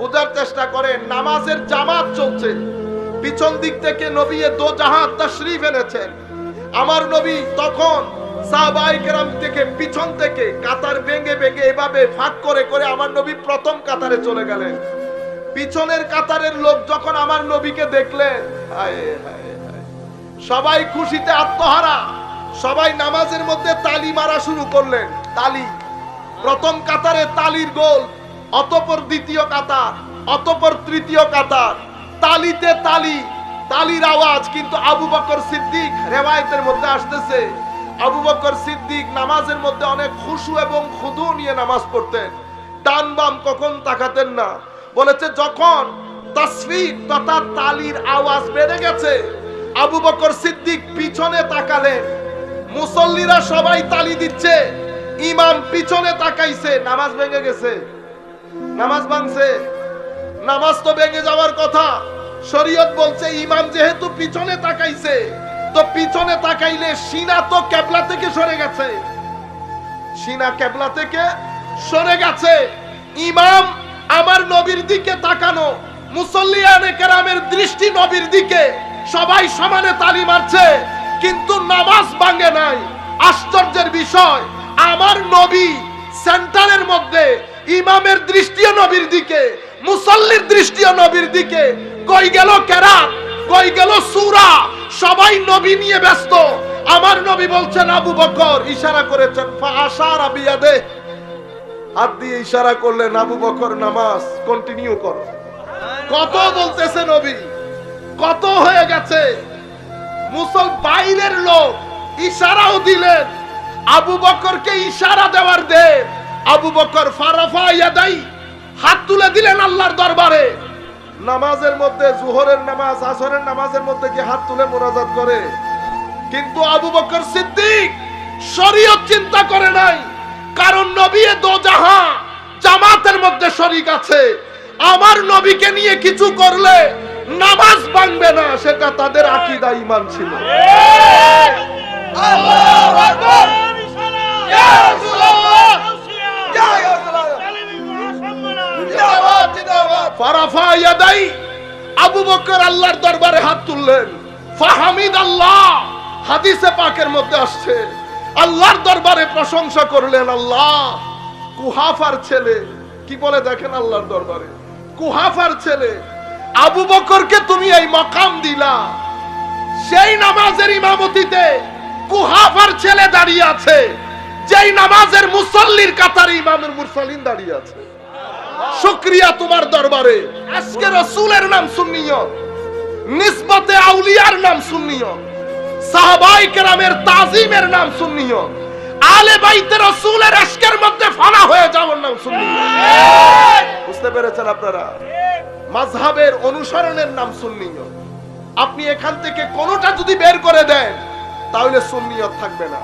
বোঝার চেষ্টা করেন, নামাজের জামাত চলছে। পিছন দিক থেকে নবী দো জাহাজ তশরিফ এনেছেন। আমার নবী তখন সাহবাইকেরাম থেকে পিছন থেকে কাতার ভেঙে ভেঙে এভাবে ফাঁক করে করে আমার নবী প্রথম কাতারে চলে গেলেন। পিছনের কাতারের লোক যখন আমার নবীকে দেখলেন সবাই খুশিতে আত্মহারা। সবাই নামাজের মধ্যে তালি মারা শুরু করলেন, তালি। প্রথম কাতারে তালির গোল অতপর দ্বিতীয় কাতার, অতপর তৃতীয় কাতার। তালিতে তালি, তালির আওয়াজ কিন্তু আবু বকর সিদ্দিক রেওয়ায়তের মধ্যে আসতেছে। আবু বকর সিদ্দিক নামাজের মধ্যে অনেক খুশু এবং খুদু নিয়ে নামাজ পড়তেন। ডান বাম কখন তাকাতেন না। বলেছে, যখন তসফির তথা তালির আওয়াজ বেড়ে গেছে, আবু বকর সিদ্দিক পিছনে তাকালেন। মুসল্লিরা সবাই তালি দিচ্ছে, ইমাম পিছনে তাকাইছে, নামাজ ভেঙে গেছে। নামাজ ভাঙছে। নামাজ তো ভেঙে যাওয়ার কথা। শরীয়ত বলছে, ইমাম যেহেতু পিছনে তাকাইছে, তো পিছনে তাকাইলে সিনা তো কেবলা থেকে সরে গেছে। সিনা কেবলা থেকে সরে গেছে। ইমাম আমার নবীর দিকে তাকানো মুসল্লিয়ানে কেরামের দৃষ্টি নবীর দিকে, সবাই সমানে তালি মারছে, কিন্তু নামাজ ভাঙে নাই। আশ্চর্যের বিষয়, আমার নবী সেন্টারের মধ্যে ইমামের দৃষ্টিও নবীর দিকে, মুসল্লির দৃষ্টিও নবীর দিকে। কই গেল কেরাত? কই গেল সুরা? সবাই নবী নিয়ে ব্যস্ত। আমার নবী বলছেন, আবু বকর ইশারা করেছেন আশার হাত দিয়ে ইশারা করলেন, আবু বকর, নামাজ কন্টিনিউ করো। কত বলতেছে নবী? কত হয়ে গেছে? মুসল বাইরের লোক ইশারাও দিলেন, আবু বকরকে ইশারা দেওয়ার দে আবু বকর ফারাফা ইয়াদাই হাত তুলে দিলেন আল্লাহর দরবারে। নামাজের মধ্যে জুহরের নামাজ, আসরের নামাজের মধ্যে কি হাত তুলে মোনাজাত করে? কিন্তু আবু বকর সিদ্দিক শরীয়ত চিন্তা করে নাই, কারণ নবী এ দো জাহা জামাতের মধ্যে শরিক আছে। আমার নবীকে নিয়ে কিছু করলে নামাজ ভাঙবে না, সেটা তাদের আকীদা ঈমান ছিল। ফারাফা আবু বকর আল্লাহর দরবারে হাত তুললেন। ফাহামিদ আল্লাহ। হাদিসে পাকের মধ্যে আসছে, আল্লাহর দরবারে প্রশংসা করলেন আল্লাহ। কুহাফার ছেলে, কি বলে দেখেন আল্লাহর দরবারে? কুহাফার ছেলে, আবু বকরকে তুমি এই মকাম দিলা। সেই নামাজের ইমামতিতে কুহাফার ছেলে দাঁড়িয়ে আছে। যেই নামাজের মুসল্লির কাতারে ইমামের মুরসালিন দাঁড়িয়ে আছে। শুক্রিয়া তোমার দরবারে। আজকে রসুলের নাম সুন্নিয়ত নিসবতে আউলিয়ার নাম সুন্নিয়ত সাহাবাই কেরামের তাজিমের নাম সুন্নিয়ত আলে বাইতে রসুলের আজকের মধ্যে ফানা হয়ে যাওয়ার নাম বুঝতে পেরেছেন আপনারা? মাযহাবের অনুসরণের নাম সুন্নিয়ত আপনি এখান থেকে কোনোটা যদি বের করে দেন, তাহলে সুন্নিয়ত থাকবে না।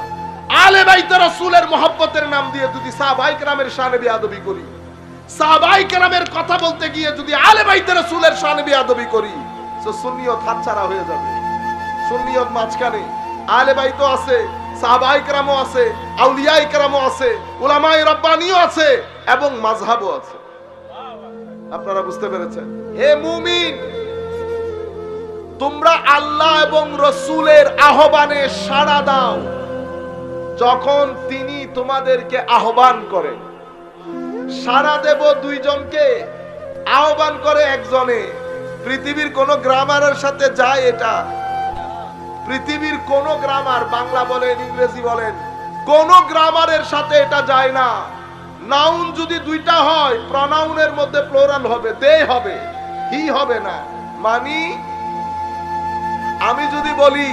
আলে বাইতে রসুলের মহব্বতের নাম দিয়ে যদি সাহাবাই কেরামের শানে বিয়াদবি করি সাহাবাই কেরামের কথা বলতে গিয়ে যদি আলে বাইতে রসুলের শানে বিয়াদবি করি, তো সুন্নিয়ত হাতছাড়া হয়ে যাবে। সুন্নিয়ত মাঝখানে আলে বাইতো আছে, সাহাবাই কেরামও আছে, আউলিয়াই কেরামও আছে, উলামায়ে রব্বানিও আছে, এবং মাযহাবও আছে। আপনারা বুঝতে পেরেছেন? হে মুমিন, তোমরা আল্লাহ এবং রসুলের আহ্বানে সাড়া দাও। যখন তিনি তোমাদেরকে আহ্বান করেন সাড়া দেব দুইজনকে আহ্বান করে একজনে, পৃথিবীর কোন গ্রামারের সাথে যায় এটা। পৃথিবীর কোন গ্রামার, বাংলা বলেন, ইংরেজি বলেন, কোন গ্রামারের সাথে এটা যায় না। নাউন যদি দুইটা হয়, প্রনাউনের মধ্যে প্লোরাল হবে, দে হবে, হি হবে না। মানি, আমি যদি বলি,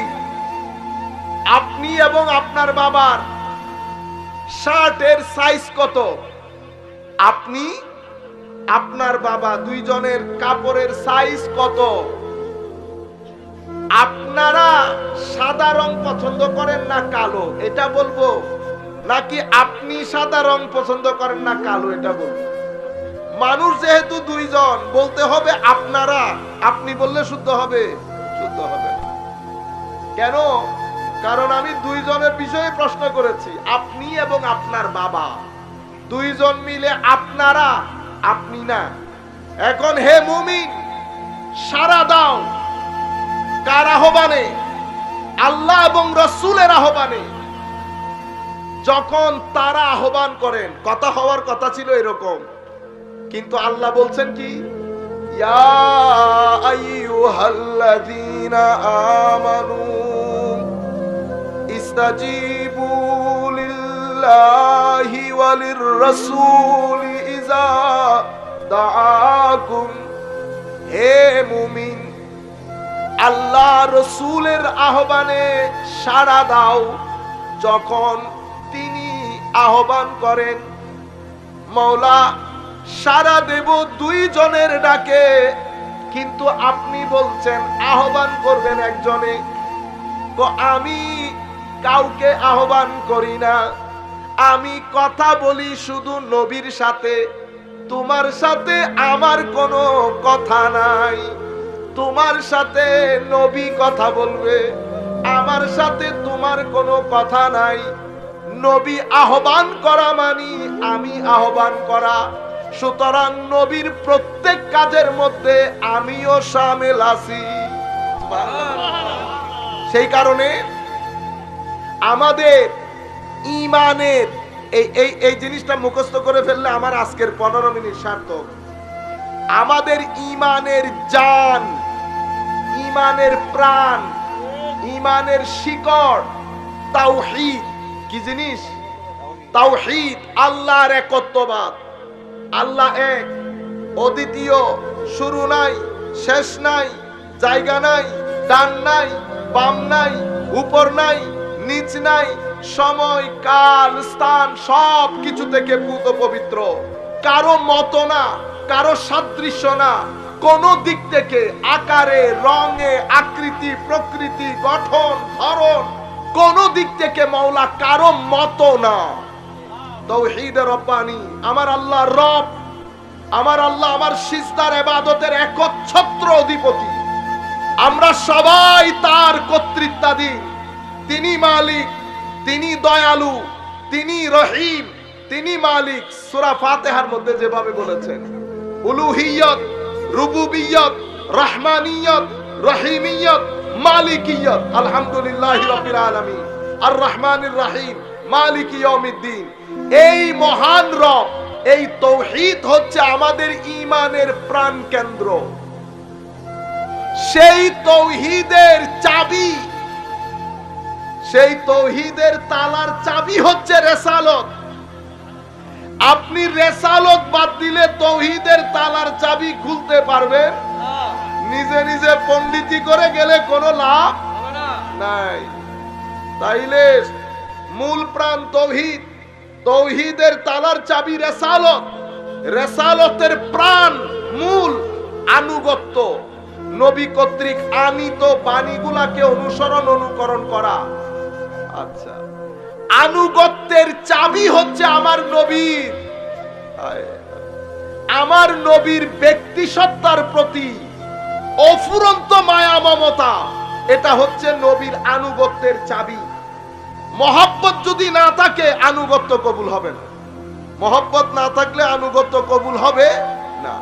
আপনি এবং আপনার বাবার শার্টের সাইজ কত? আপনি, আপনার বাবা দুইজনের কাপড়ের সাইজ কত? আপনারা সাদা রং পছন্দ করেন না কালো? এটা বলব। নাকি আপনি সাদা রং পছন্দ করেন না কালো? এটা বলব। মানুষ যেহেতু দুইজন, বলতে হবে আপনারা। আপনি বললে শুদ্ধ হবে। শুদ্ধ হবে। কেন? কারণ আমি দুইজনের বিষয়ে প্রশ্ন করেছি। আপনি এবং আপনার বাবা। দুইজন মিলে আপনারা, আপনি না। এখন হে মুমিন সারা দাও। কার আহ্বানে? আল্লাহ এবং রসুলের আহ্বানে। যখন তারা আহ্বান করেন, কথা হওয়ার কথা ছিল এরকম। কিন্তু আল্লাহ বলছেন কি? আমানু ইস্তাজিবু লিল্লাহি রাসূলি ইযা দাআকুম হে মুমিন, আল্লাহ রসুলের আহ্বানে সাড়া দাও। যখন তিনি আহ্বান করেন মৌলা সারা দেব দুই জনের ডাকে। কিন্তু আপনি বলছেন, আহ্বান করবেন একজনে। আমি কাউকে আহ্বান করি না। আমি কথা বলি শুধু নবীর সাথে। তোমার সাথে আমার কোনো কথা নাই। তোমার সাথে নবী কথা বলবে। আমার সাথে তোমার কোনো কথা নাই। নবী আহ্বান করা মানি আমি আহ্বান করা। সুতরাং নবীর প্রত্যেক কাজের মধ্যে আমিও সামিল আছি। সেই কারণে আমাদের ইমানের। এই এই এই জিনিসটা মুখস্থ করে ফেললে আমার আজকের পনেরো মিনিট সার্থক। আমাদের ইমানের জান, ইমানের প্রাণ, ইমানের শিকড়, তাওহীদ। কি জিনিস? তাওহীদ, আল্লাহর একত্ববাদ। আল্লাহ এক, অদ্বিতীয়, শুরু নাই, শেষ নাই, জায়গা নাই, ডান নাই, বাম নাই, উপর নাই, নিচ নাই সময়, কাল, স্থান সব কিছু থেকে পুত পবিত্র। কারও মত না, কারও সাদৃশ্য না। কোন দিক থেকে আকারে, রঙে, আকৃতি, প্রকৃতি, গঠন, ধরন, কোন দিক থেকে মাওলা কারও মত না। তৌহিদের রব্বানি, আমার আল্লাহ রব, আমার আল্লাহ আমার সিজদার এবাদতের একচ্ছত্র অধিপতি। আমরা সবাই তার কর্তৃত্বাধীন। তিনি মালিক তিনি দয়ালু, তিনি রহিম, তিনি মালিক। সূরা ফাতিহার মধ্যে যেভাবে বলেছেন, উলুহিয়ত, রুবুবিয়ত, রহমানিয়ত, রহিমিয়ত, মালিকিয়ত, আলহামদুলিল্লাহ রাব্বিল আলামিন। আর রহমানির রহিম, মালিক ইয়াউমিদ্দিন। এই মহান রব, এই তৌহিদ হচ্ছে আমাদের ইমানের প্রাণ কেন্দ্র সেই তৌহিদের চাবি সেই তৌহিদের তালার চাবি হচ্ছে রেসালত। আপনি রেসালত বাদ দিলে তৌহিদের তালার চাবি খুলতে পারবেন। নিজে নিজে পণ্ডিতি করে গেলে কোনো লাভ নাই। তাইলে মূল প্রাণ তৌহিদ, তৌহিদের তালার চাবি রেসালত। রেসালতের প্রাণ মূল, আনুগত্য। নবী কর্তৃক আনিত বাণীগুলাকে অনুসরণ, অনুকরণ করা। আচ্ছা। আনুগত্যের চাবি হচ্ছে আমার নবীর। আমার নবীর ব্যক্তি সত্তার প্রতি অফুরন্ত মায়া, মমতা, এটা হচ্ছে নবীর আনুগত্যের চাবি। মহব্বত যদি না থাকে, আনুগত্য কবুল হবে না। মহব্বত না থাকলে আনুগত্য কবুল হবে না।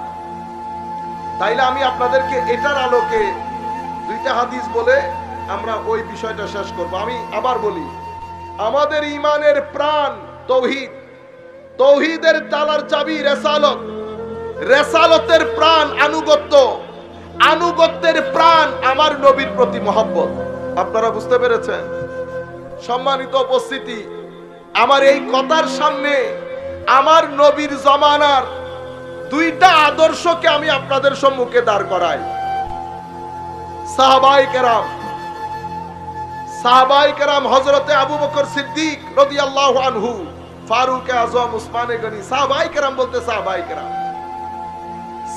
তাইলে আমি আপনাদেরকে এটার আলোকে দুইটা হাদিস বলে আমরা ওই বিষয়টা শেষ করব। আমি আবার বলি, আমাদের ইমানের প্রাণ তৌহিদ। তৌহিদের তালার চাবি রেসালত। রেসালতের প্রাণ আনুগত্য। আনুগত্যের প্রাণ আমার নবীর প্রতি মহব্বত। আপনারা বুঝতে পেরেছেন? সম্মানিত উপস্থিতি, আমার এই কথার সামনে আমার নবীর জমানার দুইটা আদর্শকে আমি আপনাদের সম্মুখে দাঁড় করাই। সাহাবাই কেরাম সাহাবাই কেরাম হজরতে আবু বকর সিদ্দিক রদি আল্লাহ আনহু, ফারুক আজম, উসমানে গনি, সাহাবাই বলতে সাহাবাই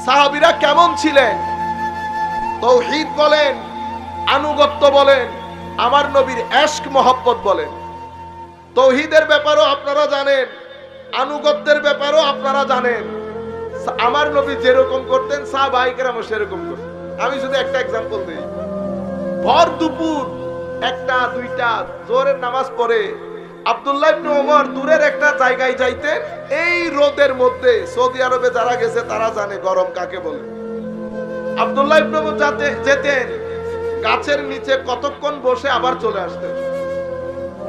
সাহাবিরা কেমন ছিলেন? তৌহিদ বলেন, আনুগত্য বলেন, আমার নবীর এশক মহব্বত বলেন। তৌহিদের ব্যাপারও আপনারা জানেন, আনুগত্যের ব্যাপারও আপনারা জানেন। আমার নবী যেরকম করতেন সাহাবাহিকেরামও সেরকম করতেন। আমি শুধু একটা এক্সাম্পল দিই। ভর দুপুর একটা, দুইটা জোরের নামাজ পড়ে আব্দুল্লাহ ইবনে দূরের একটা জায়গায় যাইতেন এই রোদের মধ্যে সৌদি আরবে যারা গেছে, তারা জানে গরম কাকে বলে। আব্দুল্লাহ ইবনে যাতে, যেতেন, গাছের নিচে কতক্ষণ বসে আবার চলে আসতেন।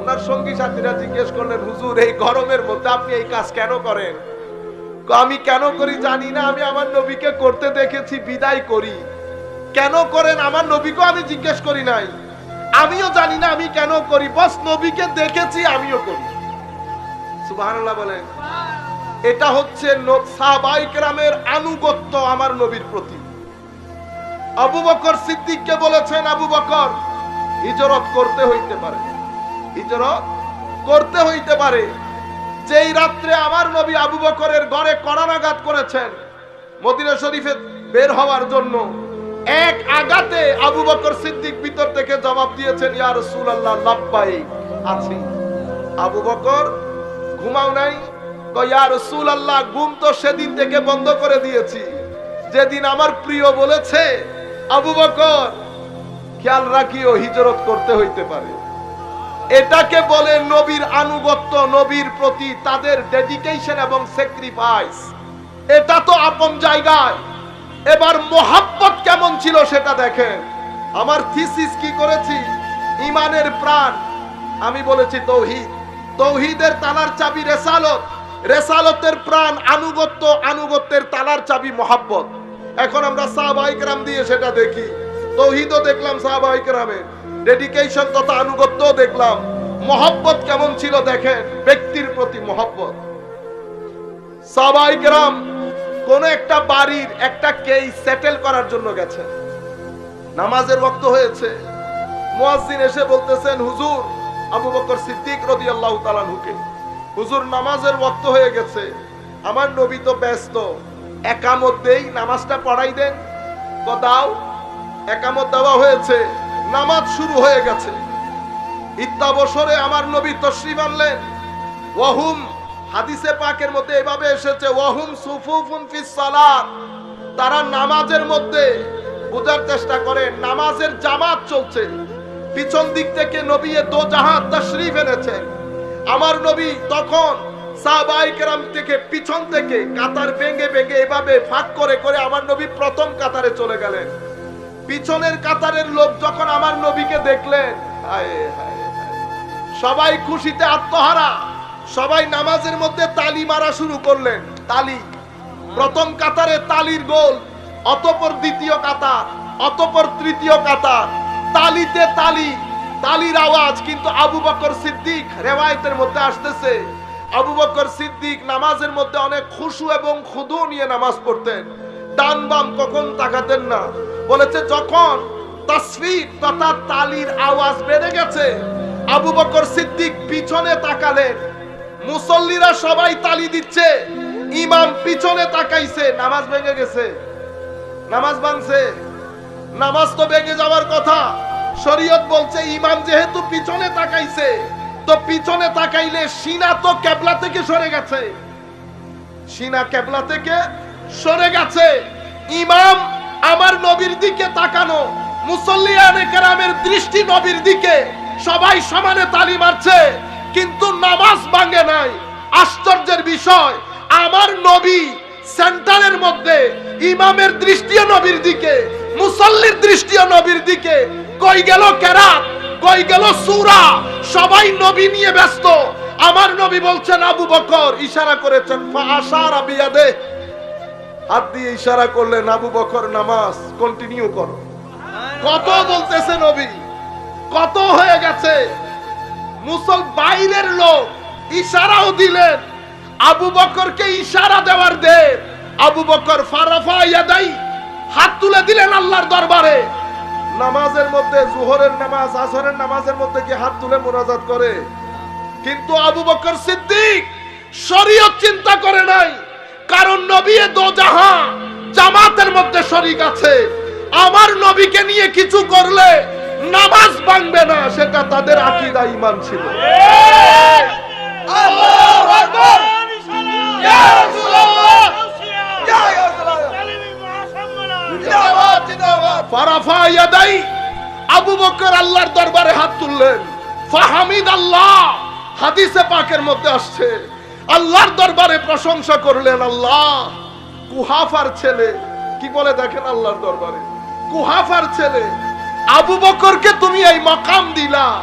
ওনার সঙ্গী সাথীরা জিজ্ঞেস করলেন, হুজুর, এই গরমের মধ্যে আপনি এই কাজ কেন করেন? আমি কেন করি জানি না, আমি আমার নবীকে করতে দেখেছি, বিদায় করি। কেন করেন? আমার নবীকে আমি জিজ্ঞেস করি নাই। আমিও জানি না আমি কেন করি। বস, নবীকে দেখেছি, আমিও করি। সুবহানাল্লাহ বলেন। এটা হচ্ছে সাহাবাইকেরামের আনুগত্য আমার নবীর প্রতি। আবু বকর সিদ্দিককে বলেছেন, আবু বকর, হিজরত করতে হইতে পারে। হিজরত করতে হইতে পারে। যেই রাত্রে আমার নবী আবু বকরের ঘরে করানাঘাত করেছেন, মদিনা শরীফে বের হওয়ার জন্য এক আগাতে আবু বকর সিদ্দিক ভিতর থেকে জবাব দিয়েছেন, ইয়া রাসূলুল্লাহ, লাব্বাইক, আছি। আবু বকর ঘুমাও নাই, কয়, ইয়া রাসূলুল্লাহ, ঘুম তো সেদিন থেকে বন্ধ করে দিয়েছি। যেদিন আমার প্রিয় বলেছে, আবু বকর, খেয়াল রাখিও, হিজরত করতে হইতে পারে। এটাকে বলে নবীর আনুগত্য, নবীর প্রতি তাদের ডেডিকেশন এবং স্যাক্রিফাইস এটা তো আপন জায়গায়। এবার মোহাব্বত কেমন ছিল সেটা দেখেন। আমার থিসিস কি করেছি? ইমানের প্রাণ। আমি বলেছি তৌহিদ। তৌহিদের তালার চাবি রেসালত। রেসালতের প্রাণ, আনুগত্য, আনুগত্যের তালার চাবি মোহাব্বত। এখন আমরা সাহাবাইকরাম দিয়ে সেটা দেখি। তৌহিদও দেখলাম সাহাবাইকরামের ডেডিকেশন তথা আনুগত্য দেখলাম। মহব্বত কেমন ছিল দেখেন? ব্যক্তির প্রতি মহব্বত। সাহাবাইকরাম কোন একটা বাড়ির একটা কেই সেটেল করার জন্য গেছেন নামাজের বক্ত হয়েছে। মুয়াজ্জিন এসে বলতেছেন, হুজুর, আবু বকর সিদ্দিক রাদিয়াল্লাহু তাআলা হুকে হুজুর, নামাজের বক্ত হয়ে গেছে। আমার নবী তো ব্যস্ত। একামত দেই, নামাজটা পড়াই দেন। তো দাও, একামত দেওয়া হয়েছে। নামাজ শুরু হয়ে গেছে। ইত্যাবসরে আমার নবী তশরিফ আনলেন। ওয়াহুম হাদিসে পাকের মধ্যে এভাবে এসেছে, ওয়াহুম সুফুফুন ফিস সালাত। তারা নামাজের মধ্যে বোঝার চেষ্টা করেন নামাজের জামাত চলছে। পিছন দিক থেকে নবী দো জাহাজ তশরিফ এনেছেন আমার নবী তখন সাহাবাই কেরাম থেকে পিছন থেকে কাতার ভেঙে ভেঙে এভাবে ফাঁক করে করে আমার নবী প্রথম কাতারে চলে গেলেন। পিছনের কাতারের লোক যখন আমার নবীকে দেখলেন। সবাই খুশিতে আত্মহারা। সবাই নামাজের মধ্যে তালি মারা শুরু করলেন। তালি। প্রথম কাতারে তালির গোল, অতপর দ্বিতীয় কাতার, অতপর তৃতীয় কাতার। তালিতে তালি, তালির আওয়াজ কিন্তু আবু বকর সিদ্দিক রেওয়ায়তের মধ্যে আসতেছে। আবু বকর সিদ্দিক নামাজের মধ্যে অনেক খুশু এবং খুদু নিয়ে নামাজ পড়তেন। ডান বাম কখন তাকাতেন না। বলেছে, যখন তাসফির তথা তালির আওয়াজ বেড়ে গেছে, আবু বকর সিদ্দিক পিছনে তাকালেন। মুসল্লিরা সবাই তালি দিচ্ছে। ইমাম পিছনে তাকাইছে, নামাজ ভেঙে গেছে। নামাজ ভাঙছে। নামাজ তো ভেঙে যাওয়ার কথা। শরীয়ত বলছে, ইমাম যেহেতু পিছনে তাকাইছে, তো পিছনে তাকাইলে সিনা তো কেবলা থেকে সরে গেছে। সিনা ক্যাবলা থেকে সরে গেছে। ইমাম আমার নবীর দিকে তাকানো মুসল্লিয়ানে কেরামের দৃষ্টি নবীর দিকে, সবাই সমানে তালি মারছে। কিন্তু নামাজ ভাঙে নাই। আশ্চর্যের বিষয়, আমার নবী সেন্টারের মধ্যে ইমামের দৃষ্টিও নবীর দিকে, মুসল্লির দৃষ্টিও নবীর দিকে। কই গেল কেরাত? কই গেল সুরা? সবাই নবী নিয়ে ব্যস্ত। আমার নবী বলছেন, আবু বকর, ইশারা করেছেন হাত দিয়ে ইশারা করলেন, আবু বকর, নামাজ কন্টিনিউ করো। কত বলতেছে নবী? কত হয়ে গেছে? মুসল বাইরের লোক ইশারাও দিলেন। আবু বকরকে ইশারা দেওয়ার দে। আবু বকর ফারাফা ইয়াদাই হাত তুলে দিলেন আল্লাহর দরবারে। নামাজের মধ্যে জোহরের নামাজ, আসরের নামাজের মধ্যে কি হাত তুলে মোনাজাত করে। কিন্তু আবু বকর সিদ্দিক শরীয়ত চিন্তা করে নাই। কারণ নবী এ দো জাহা জামাতের মধ্যে শরিক আছে। আমার নবীকে নিয়ে কিছু করলে নামাজ ভাঙবে না সেটা তাদের আকীদা ইমান ছিল। আবু বকর আল্লাহর দরবারে হাত তুললেন। ফাহামিদ আল্লাহ। হাদিসে পাকের মধ্যে আসছে। আল্লাহর দরবারে প্রশংসা করলেন আল্লাহ। কুহাফার ছেলে। কি বলে দেখেন আল্লাহর দরবারে? কুহাফার ছেলে। আবু বকরকে তুমি এই মকাম দিলা।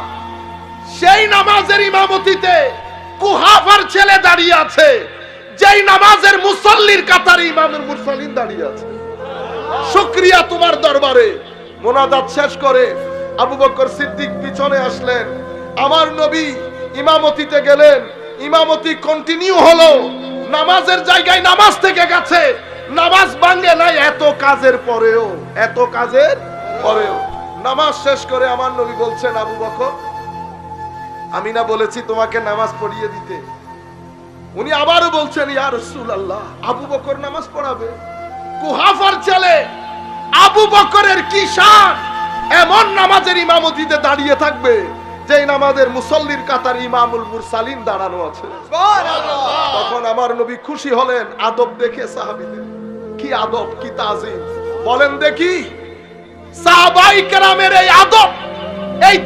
সেই নামাজের ইমামতিতে কুহাফার ছেলে দাঁড়িয়ে আছে। যেই নামাজের মুসল্লির কাতারে ইমামের মুরসালিন দাঁড়িয়ে আছে। শুক্রিয়া তোমার দরবারে। মোনাজাত শেষ করে আবু বকর সিদ্দিক পিছনে আসলেন। আমার নবী ইমামতিতে গেলেন। ইমামতি কন্টিনিউ হলো। নামাজের জায়গায় নামাজ থেকে গেছে। নামাজ ভাঙ্গে নাই এত কাজের পরেও। এত কাজের পরেও। নামাজ শেষ করে আমার নবী বলছেন আবু বকর আমি না বলেছি তোমাকে নামাজ পড়িয়ে দিতে। উনি আবারও বলছেন ইয়া রাসূলুল্লাহ আবু বকর নামাজ পড়াবে। কুহাফার ছেলে আবু বকরের কি শান? এমন নামাজের ইমামতিতে দাঁড়িয়ে থাকবে যে নামাজের মুসল্লির কাতার ইমামুল মুরসালিন দাঁড়ানো আছে। তখন আমার নবী খুশি হলেন আদব দেখে সাহাবীদের কি আদব কি তাজিম বলেন দেখি। সাহাবাই কেরামের এই আদব, এই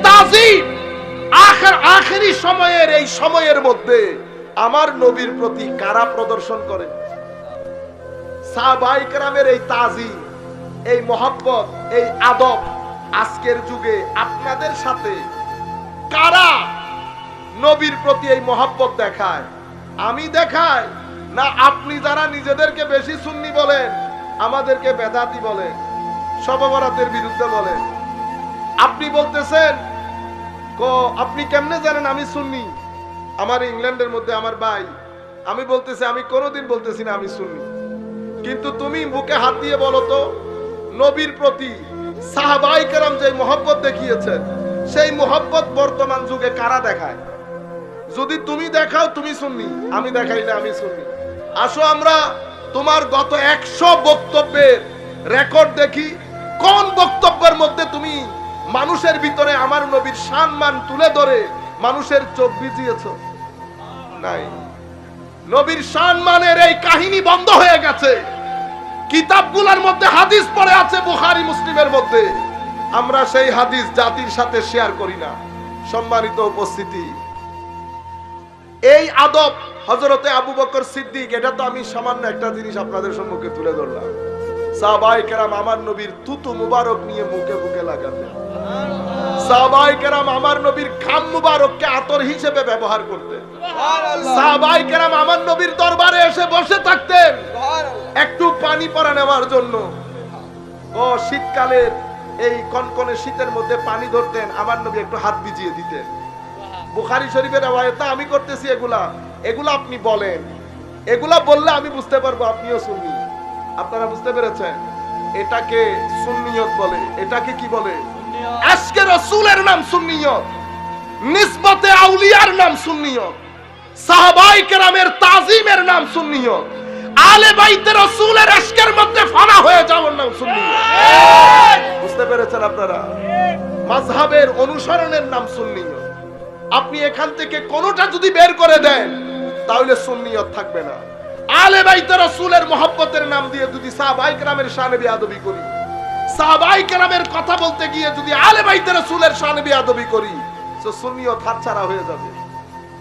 সময়ের এই সময়ের মধ্যে আমার নবীর প্রতি কারা প্রদর্শন করে? সাহাবাই এই এই এই আদব আজকের যুগে আপনাদের সাথে কারা নবীর প্রতি এই মহাব্বত দেখায়? আমি দেখাই? না আপনি যারা নিজেদেরকে বেশি সুন্নি বলেন, আমাদেরকে বেদাতি বলেন? সববরাতের বিরুদ্ধে বলেন আপনি বলতেছেন আপনি কেমনে জানেন আমি শুননি আমার ইংল্যান্ডের মধ্যে আমার ভাই। আমি বলতেছি, আমি কোনোদিন বলতেছি না আমি সুন্নি। কিন্তু তুমি মুখে হাত দিয়ে বলো তো, নবীর প্রতি সাহাবাই কেরাম যে মোহব্বত দেখিয়েছেন, সেই মোহব্বত বর্তমান যুগে কারা দেখায়? যদি তুমি দেখাও তুমি শুননি আমি দেখাইলে আমি শুননি আসো আমরা তোমার গত একশো বক্তব্যের রেকর্ড দেখি কোন বক্তব্যের মধ্যে তুমি মানুষের ভিতরে আমার নবীর সম্মান তুলে ধরে মানুষের চোখ ভিজিয়েছ? নাই। নবীর সম্মানের এই কাহিনী বন্ধ হয়ে গেছে। কিতাবগুলোর মধ্যে হাদিস পড়ে আছে, বুখারি, মুসলিমের মধ্যে। আমরা সেই হাদিস জাতির সাথে শেয়ার করি না। সম্মানিত উপস্থিতি। এই আদব হজরতে আবু বকর সিদ্দিক, এটা তো আমি সামান্য একটা জিনিস আপনাদের সম্মুখে তুলে ধরলাম। সাহাবাই কেরাম আমার নবীর তুতু মুবারক নিয়ে মুখে মুখে লাগাতেন সাহাবাই কেরাম আমার নবীর খাম মুবারককে আতর হিসেবে ব্যবহার করতেন। সাহাবাই কেরাম আমার নবীর দরবারে এসে বসে থাকতেন। একটু পানি পরা নেওয়ার জন্য। ও শীতকালের এই কনকনে শীতের মধ্যে পানি ধরতেন আমার নবী একটু হাত ভিজিয়ে দিতেন। বুখারি শরীফের রেওয়ায়েতে আমি করতেছি এগুলা। এগুলা আপনি বলেন। এগুলা বললে আমি বুঝতে পারব আপনিও সুন্নি। আপনারা বুঝতে পেরেছেন? এটাকে সুন্নিয়ত বলে। এটাকে কি বলে? আজকে রসুলের নাম সুন্নিয়ত। নিসবতে আউলিয়ার নাম সুন্নিয়ত। সাহাবাই কেরামের তাজিমের নাম সুন্নিয়ত। আলে বাইতে রসুলের আজকের মধ্যে ফানা হয়ে যাওয়ার নাম সুন্নিয়ত। বুঝতে পেরেছেন আপনারা? মাযহাবের অনুসরণের নাম সুন্নিয়ত। আপনি এখান থেকে কোনোটা যদি বের করে দেন তাহলে সুন্নিয়ত থাকবে না। আলে বাইতে রাসূলের মহব্বতের নাম দিয়ে যদি সাহাবাই কেরামের শানে বিয়াদবি করি। সাহাবাই কেরামের কথা বলতে গিয়ে যদি আলে বাইতে রাসূলের শানে বিয়াদবি করি, তো সুন্নিয়ত হাতছাড়া হয়ে যাবে।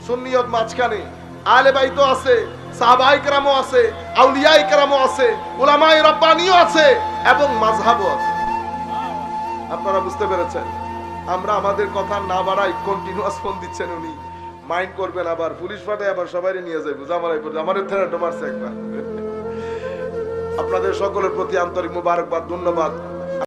সুন্নিয়ত মাঝখানে আলে বাইতো আছে, সাহাবাই কেরামও আছে, আউলিয়াই কেরামও আছে, উলামায়ে রব্বানিও আছে, এবং মাযহাবও আছে। আপনারা বুঝতে পেরেছেন? আমরা আমাদের কথা না বাড়াই কন্টিনিউয়াস ফোন দিচ্ছেন উনি। মাইন্ড করবেন আবার, পুলিশ পাঠায় আবার সবাই নিয়ে যাইব জামারাই পড়বে আমার থেরাটো মারছে একবার। আপনাদের সকলের প্রতি আন্তরিক মুবারকবাদ, ধন্যবাদ।